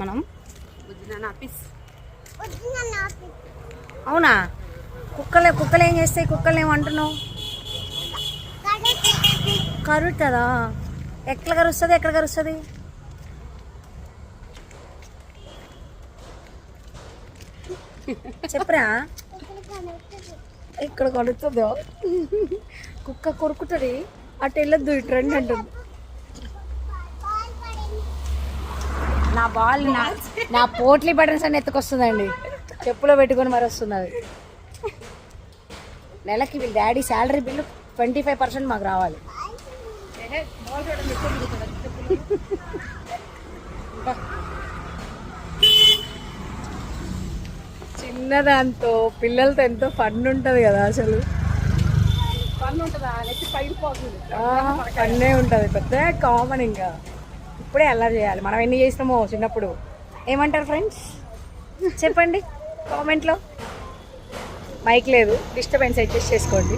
మనం అవునా? కుక్కలే కుక్కలు ఏం చేస్తాయి? కుక్కలు ఏమంటున్నావు? కరుతుందా? ఎట్లా కరుస్తుంది? ఎక్కడ కరుస్తుంది? చెప్పరా? ఇక్కడ కడుతుందో? కుక్క కొరుకుతుంది. అటు వెళ్ళొద్దు ఇటు రండి అంటుంది. నా బాల్ నా నా పోట్లీ బటన్స్ అన్ని ఎత్తుకొస్తుందండి. చెప్పులో పెట్టుకొని మరి వస్తుంది అది నెలకి వీళ్ళ daddy salary bill twenty five percent మాకు రావాలి. చిన్నదాంతో పిల్లలతో ఎంతో ఫన్ ఉంటుంది కదా అసలు. పన్ను ఉంటుందా? పోతుంది ఫన్నే ఉంటుంది. పెద్ద కామన్ ఇంకా. ఇప్పుడే అలా చేయాలి. మనం ఎన్ని చేసినామో చిన్నప్పుడు. ఏమంటారు ఫ్రెండ్స్ చెప్పండి. కామెంట్లో మైక్ లేదు. డిస్టర్బెన్స్ అడ్జస్ట్ చేసుకోండి.